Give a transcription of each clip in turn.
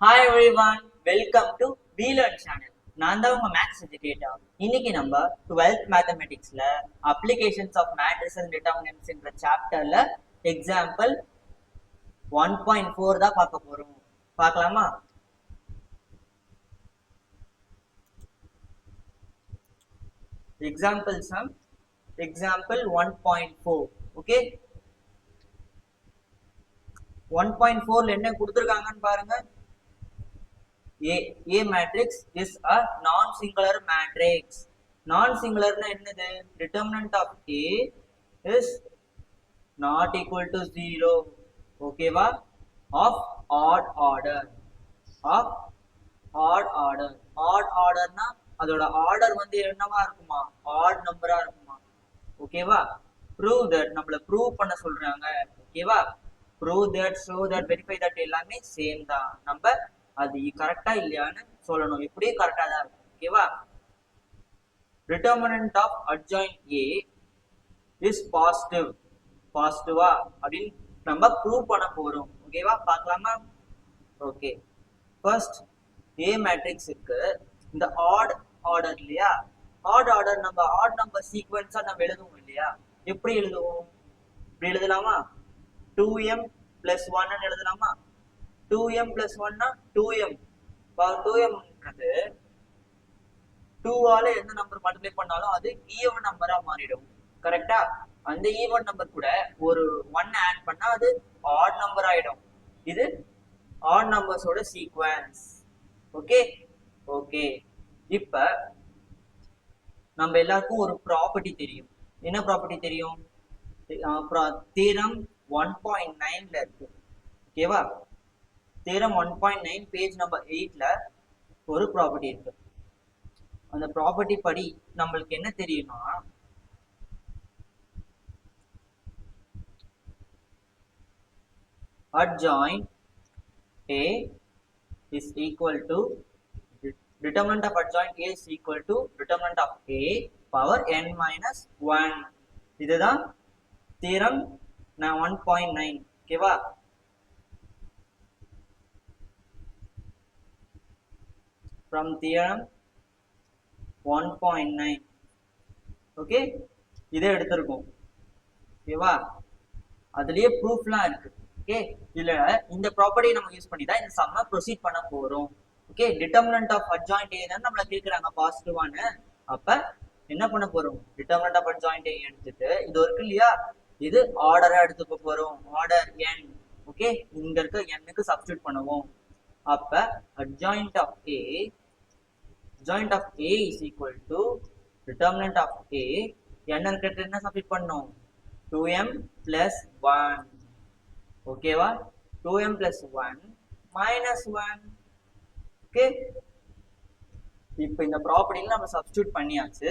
Hi everyone welcome to we learn channel நான் தான் உங்க மேக்ஸ் எஜுகேட்டர் இன்னைக்கு நம்ம டுவெல்த் மேத்தமெட்டிக்ஸ்ல அப்ளிகேஷன்ஸ் ஆஃப் மேட்ரிஸ் அண்ட் டிட்டர்மினன்ட்ஸ்ன்ற சாப்டர்ல எக்ஸாம்பிள் ஒன் பாயிண்ட் ஃபோர் தான் பார்க்க போறோம். பார்க்கலாமா? Example sum example one point four okay one point ஃபோர்ல என்ன கொடுத்துருக்காங்கன்னு பாருங்க A A matrix is a non-singular matrix. Non-singularனா என்னது? Determinant of A is not equal to zero. ஓகேவா? Of odd order. Of odd order. Odd orderனா அதோட order வந்து என்னவா இருக்குமா? Odd நம்பரா இருக்குமா? ஓகேவா? Prove that நம்மள ப்ரூவ் பண்ண சொல்றாங்க. ஓகேவா? Prove that, show that, verify that எல்லாமே சேம் தான். நம்ம அது கரெக்டா இல்லையான்னு சொல்லணும். இப்படியே கரெக்டா தான் இருக்கும். ஓகேவா determinant of adjoint A is positive பாசிட்டிவா அப்படின்னு நம்ம ப்ரூவ் பண்ண போறோம். ஓகேவா பார்க்கலாமா? ஓகே ஃபர்ஸ்ட் ஏ மேட்ரிக்ஸ் இருக்கு. இந்த ஆட் ஆர்டர் இல்லையா? ஆட் ஆர்டர் நம்ம ஆட் நம்பர் சீக்வன்ஸா நம்ம எழுதுவோம் இல்லையா? எப்படி எழுதுவோம்? இப்படி எழுதலாமா? டூ எம் பிளஸ் ஒன்னு எழுதலாமா? டூ எம் பிளஸ் ஒன்னா டூ எம் டூ எம்ன்றது டூவால எந்த நம்பர் மல்டிப்ளை பண்ணாலும் அது ஈவன் நம்பரா மாறிடும். கரெக்டா அந்த ஈவன் நம்பர் கூட ஒரு ஒன் ஆட் பண்ணா அது ஆட் நம்பர் ஆயிடும். இது ஆட் நம்பர்ஸோட சீக்வன்ஸ் ஓகே ஓகே இப்ப நம்ம எல்லாருக்கும் ஒரு ப்ராப்பர்ட்டி தெரியும். என்ன ப்ராப்பர்ட்டி தெரியும்? தீரம் ஒன் பாயிண்ட் நைன்ல இருக்கு. ஓகேவா theorem one point nine page number எயிட்ல ஒரு ப்ராப்பர்ட்டி இருக்கு. அந்த ப்ராப்பர்ட்டி படி நம்மளுக்கு என்ன தெரியும்னா adjoint A is equal to determinant of adjoint A is equal to determinant of A power n minus 1 இதுதான் தீரம் நான் ஒன் பாயிண்ட் நைன் ஓகேவா from theorem 1.9 ஓகே இதை எடுத்திருக்கோம். ஓகேவா அதுலயே ப்ரூஃப்லாம் இருக்கு. ஓகே இதுல இந்த ப்ராப்பர்ட்டி நம்ம யூஸ் பண்ணி தான் இந்த சம்ம ப்ரொசீட் பண்ண போறோம். Okay determinant of adjoint A தான் நம்மள கேக்குறாங்க பாசிட்டிவான அப்ப என்ன பண்ண போறோம்? டிட்டர்மினன்ட் ஆஃப் அட்ஜாயிண்ட் ஏ எடுத்துட்டு இது இருக்கு இல்லையா? இது ஆர்டரா எடுத்துக்க போறோம். ஆர்டர் என் ஓகே இங்க இருக்க எண்ணுக்கு சப்ஸ்டியூட் பண்ணுவோம். அப்ப adjoint of A adjoint of A is equal to determinant of A n இருக்கிறது என்ன சப்ஸ்டிட் பண்ணோம் 2m plus 1 ஓகேவா 2m plus 1 minus 1 ஓகே இப்போ இந்த ப்ராப்பர்ட்டில நம்ம சப்ஸ்டியூட் பண்ணியாச்சு.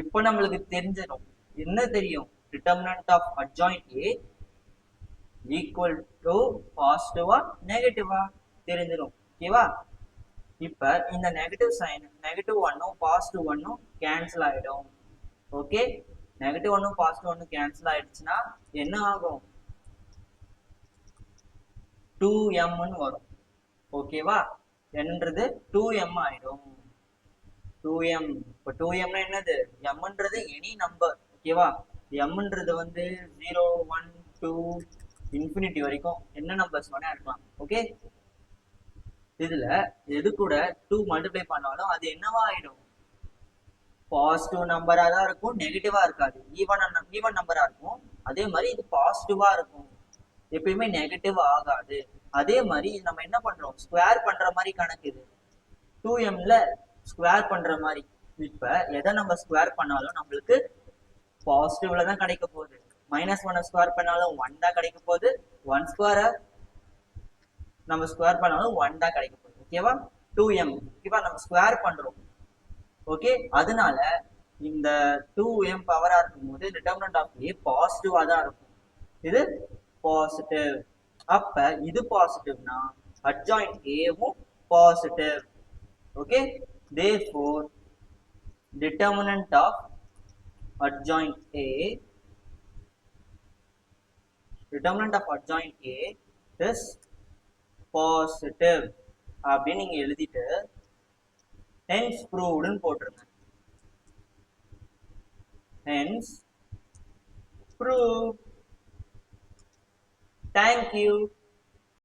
இப்போ நம்மளுக்கு தெரிஞ்சிடும். என்ன தெரியும்? Determinant of adjoint A equal to பாசிட்டிவா நெகட்டிவா தெரிஞ்சிடும். ஓகேவா இப்ப இந்த நெகட்டிவ் சைன் நெகட்டிவ் ஒன்னும் பாசிட்டிவ் ஒன்னும் கேன்சல் ஆயிடும். ஓகே நெகட்டிவ் ஒன்னும் பாசிட்டிவ் ஒன்னும் கேன்சல் ஆயிடுச்சுன்னா என்ன ஆகும்? டூ எம்னு வரும். ஓகேவா என்னன்றது டூ எம் ஆயிடும். டூ எம் இப்போ டூ எம்னா என்னது? எம்ன்றது எனி நம்பர் ஓகேவா எம்ன்றது வந்து ஜீரோ ஒன் டூ இன்ஃபினிட்டி வரைக்கும் என்ன நம்பர்ஸ் வேணா இருக்கலாம். ஓகே இதுல எது கூட டூ மல்டிப்ளை பண்ணாலும் அது என்னவா ஆயிடும்? பாசிட்டிவ் நம்பரா தான் இருக்கும் நெகட்டிவா இருக்காது. ஈவன் ஈவன் நம்பரா இருக்கும். அதே மாதிரி இது பாசிட்டிவா இருக்கும். எப்பயுமே நெகட்டிவ் ஆகாது. அதே மாதிரி நம்ம என்ன பண்றோம்? ஸ்கொயர் பண்ற மாதிரி கணக்கு இது. டூ எம்ல ஸ்கொயர் பண்ற மாதிரி. இப்ப எதை நம்ம ஸ்கொயர் பண்ணாலும் நம்மளுக்கு பாசிட்டிவ்ல தான் கிடைக்க போகுது. மைனஸ் ஒன் ஸ்கொயர் பண்ணாலும் ஒன் தான் கிடைக்க போகுது. ஒன் ஸ்கொயரை நம்ம ஸ்கொயர் பண்ணாலும் ஒன் தான் கிடைக்க போகுது. ஓகேவா டூ எம் ஓகேவா நம்ம ஸ்கொயர் பண்றோம். ஓகே அதனால இந்த டூ எம் பவரா இருக்கும் போது டிட்டர்மினன்ட் ஆஃப் ஏ பாசிட்டிவா தான் இருக்கும். இது பாசிட்டிவ் அப்ப இது பாசிட்டிவ்னா அட்ஜாயிண்ட் ஏவும் positive okay therefore determinant of adjoint A determinant of adjoint A is positive அப்படின்னு நீங்க எழுதிட்டு ஹென்ஸ் ப்ரூவ்டுன்னு போட்டுருங்க. Hence prove thank you